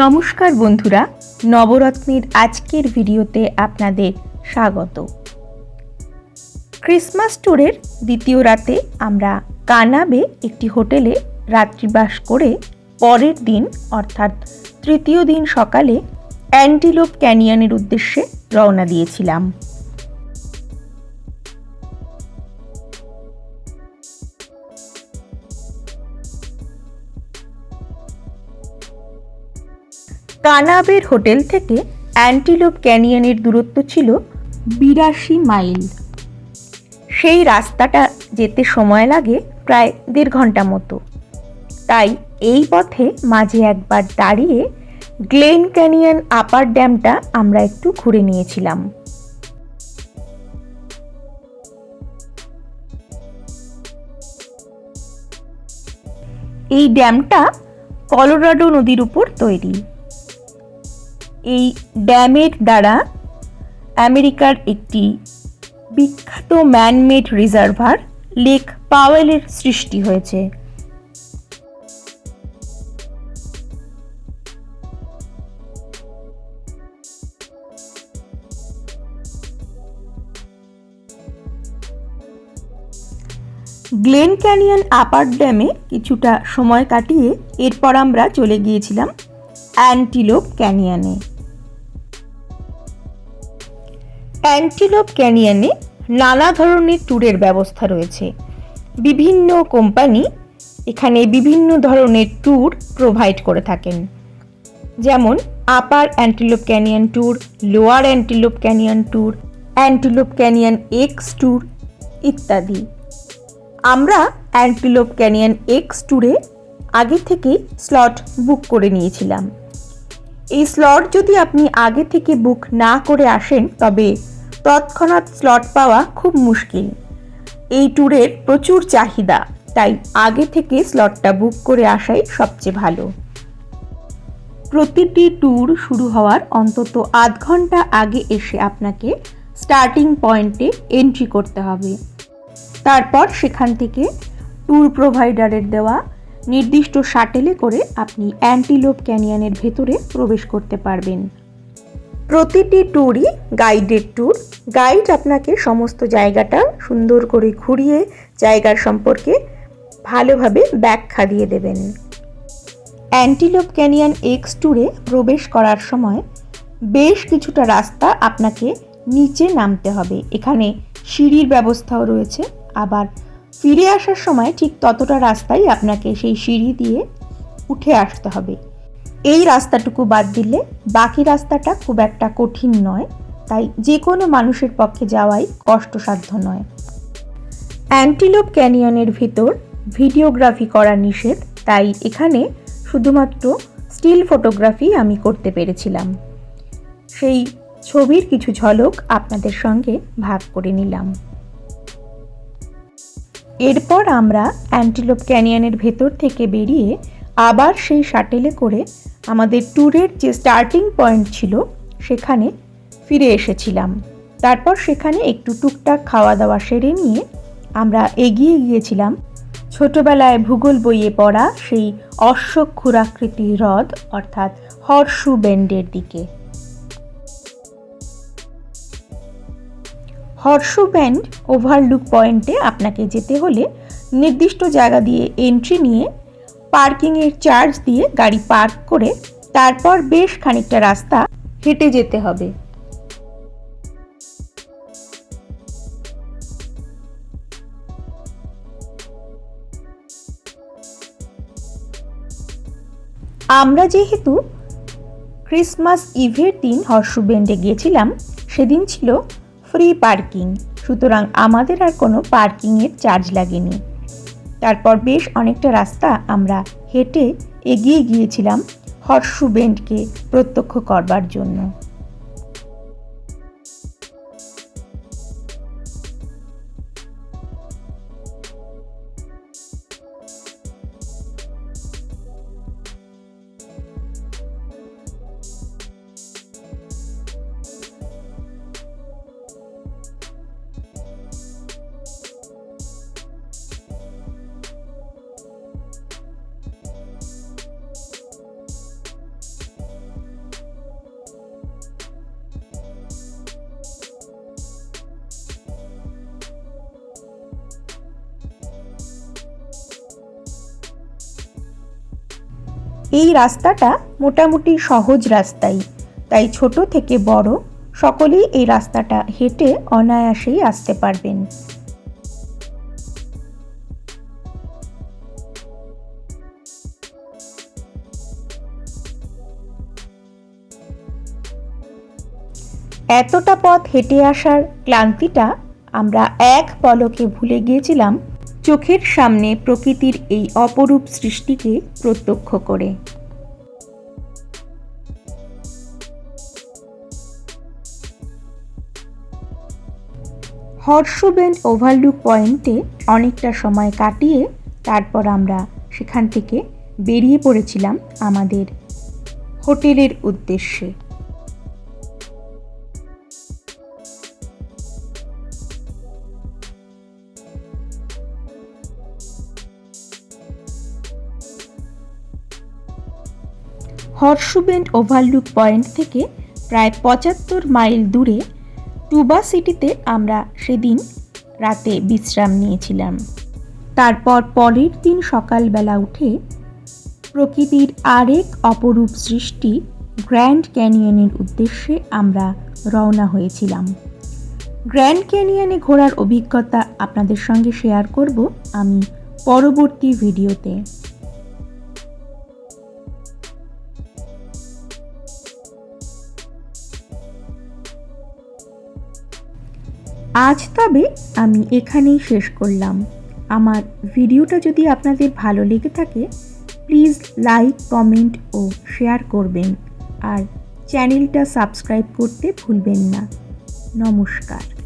নমস্কার বন্ধুরা, নবরত্নের আজকের ভিডিওতে আপনাদের স্বাগত। ক্রিসমাস ট্যুরের দ্বিতীয় রাতে আমরা কানাবে একটি হোটেলে রাত্রিবাস করে পরের দিন, অর্থাৎ তৃতীয় দিন সকালে অ্যান্টিলোপ ক্যানিয়নের উদ্দেশ্যে রওনা দিয়েছিলাম। কানাবের হোটেল থেকে অ্যান্টিলোপ ক্যানিয়নের দূরত্ব ছিল বিরাশি মাইল। সেই রাস্তাটা যেতে সময় লাগে প্রায় দেড় ঘণ্টা মতো। তাই এই পথে মাঝে একবার দাঁড়িয়ে গ্লেন ক্যানিয়ন আপার ড্যামটা আমরা একটু ঘুরে নিয়েছিলাম। এই ড্যামটা কলোরাডো নদীর উপর তৈরি। এই ড্যামের দ্বারা আমেরিকার একটি বিখ্যাত ম্যানমেড রিজার্ভার লেক পাওয়েলের সৃষ্টি হয়েছে। গ্লেন ক্যানিয়ন আপার ড্যামে কিছুটা সময় কাটিয়ে এরপর আমরা চলে গিয়েছিলাম অ্যান্টিলোপ ক্যানিয়নে। অ্যান্টিলোপ ক্যানিয়নে নানা ধরনের ট্যুরের ব্যবস্থা রয়েছে। বিভিন্ন কোম্পানি এখানে বিভিন্ন ধরনের ট্যুর প্রোভাইড করে থাকেন। যেমন Upper Antelope Canyon tour Lower Antelope Canyon tour Antelope Canyon X tour ইত্যাদি। আমরা অ্যান্টিলোপ ক্যানিয়ন এক্স ট্যুরে আগে থেকেই স্লট বুক করে নিয়েছিলাম। এই স্লট যদি আপনি আগে থেকে বুক না করে আসেন, তবে তৎক্ষণাৎ স্লট পাওয়া খুব মুশকিল। এই ট্যুরের প্রচুর চাহিদা, তাই আগে থেকে স্লটটা বুক করে আসাই সবচেয়ে ভালো। প্রতিটি ট্যুর শুরু হওয়ার অন্তত আধ ঘণ্টা আগে এসে আপনাকে স্টার্টিং পয়েন্টে এন্ট্রি করতে হবে। তারপর সেখান থেকে ট্যুর প্রোভাইডারের দেওয়া নির্দিষ্ট শাটেলে করে আপনি অ্যান্টিলোপ ক্যানিয়নের ভেতরে প্রবেশ করতে পারবেন। প্রতিটি ট্যুরই গাইডেড ট্যুর গাইড আপনাকে সমস্ত জায়গাটা সুন্দর করে ঘুরিয়ে জায়গার সম্পর্কে ভালোভাবে ব্যাখ্যা দিয়ে দেবেন। অ্যান্টিলোপ ক্যানিয়ন এক্স ট্যুরে প্রবেশ করার সময় বেশ কিছুটা রাস্তা আপনাকে নিচে নামতে হবে। এখানে সিঁড়ির ব্যবস্থাও রয়েছে। আবার ফিরে আসার সময় ঠিক ততটা রাস্তাই আপনাকে সেই সিঁড়ি দিয়ে উঠে আসতে হবে। এই রাস্তাটুকু বাদ দিলে বাকি রাস্তাটা খুব একটা কঠিন নয়। তাই যে কোনো মানুষের পক্ষে যাওয়াই কষ্টসাধ্য নয়। অ্যান্টিলোপ ক্যানিয়নের ভিতর ভিডিওগ্রাফি করা নিষেধ, তাই এখানে শুধুমাত্র স্টিল ফটোগ্রাফি আমি করতে পেরেছিলাম। সেই ছবির কিছু ঝলক আপনাদের সঙ্গে ভাগ করে নিলাম। এরপর আমরা অ্যান্টিলোপ ক্যানিয়নের ভেতর থেকে বেরিয়ে আবার সেই শাটেলে করে আমাদের ট্যুরের যে স্টার্টিং পয়েন্ট ছিল, সেখানে ফিরে এসেছিলাম। তারপর সেখানে একটু টুকটাক খাওয়া দাওয়া সেরে নিয়ে আমরা এগিয়ে গিয়েছিলাম। ছোটবেলায় ভূগোল বইয়ে পড়া সেই অশ্বক্ষুরাকৃতি হ্রদ, অর্থাৎ হর্ষু বেন্ডের দিকে। হর্ষু ব্যান্ড ওভারলুক পয়েন্টে আপনাকে যেতে হলে নির্দিষ্ট জায়গা দিয়ে এন্ট্রি নিয়ে পার্কিংয়ের চার্জ দিয়ে গাড়ি পার্ক করে তারপর বেশ খানিকটা রাস্তা হেঁটে যেতে হবে। আমরা যেহেতু ক্রিসমাস ইভের দিন হর্ষুবেন্ডে গিয়েছিলাম, সেদিন ছিল ফ্রি পার্কিং, সুতরাং আমাদের আর কোনো পার্কিংয়ের চার্জ লাগেনি। তারপর বেশ অনেকটা রাস্তা আমরা হেঁটে এগিয়ে গিয়েছিলাম হর্ষু বেন্ডকে প্রত্যক্ষ করবার জন্য। এই রাস্তাটা মোটামুটি সহজ রাস্তাই। তাই ছোট থেকে বড় সকলেই এই রাস্তাটা হেঁটে অনায়াসেই আসতে পারবেন। এতটা পথ হেঁটে আসার ক্লান্তিটা আমরা এক পলকে ভুলে গিয়েছিলাম। চোখের সামনে প্রকৃতির এই অপরূপ সৃষ্টিকে প্রত্যক্ষ করে। হর্ষবেন ওভারলুক পয়েন্টে অনেকটা সময় কাটিয়ে তারপর আমরা সেখান থেকে বেরিয়ে পড়েছিলাম আমাদের হোটেলের উদ্দেশ্যে। হর্ষবেন্ড ওভারলুক পয়েন্ট থেকে প্রায় পঁচাত্তর মাইল দূরে টুবা সিটিতে আমরা সেদিন রাতে বিশ্রাম নিয়েছিলাম। তারপর পরের দিন সকালবেলা উঠে প্রকৃতির আরেক অপরূপ সৃষ্টি গ্র্যান্ড ক্যানিয়নের উদ্দেশ্যে আমরা রওনা হয়েছিলাম। গ্র্যান্ড ক্যানিয়নে ঘোরার অভিজ্ঞতা আপনাদের সঙ্গে শেয়ার করব আমি পরবর্তী ভিডিওতে। আজ তবে আমি এখানেই শেষ করলাম। আমার ভিডিওটা যদি আপনাদের ভালো লেগে থাকে, প্লিজ লাইক, কমেন্ট ও শেয়ার করবেন। আর চ্যানেলটা সাবস্ক্রাইব করতে ভুলবেন না। নমস্কার।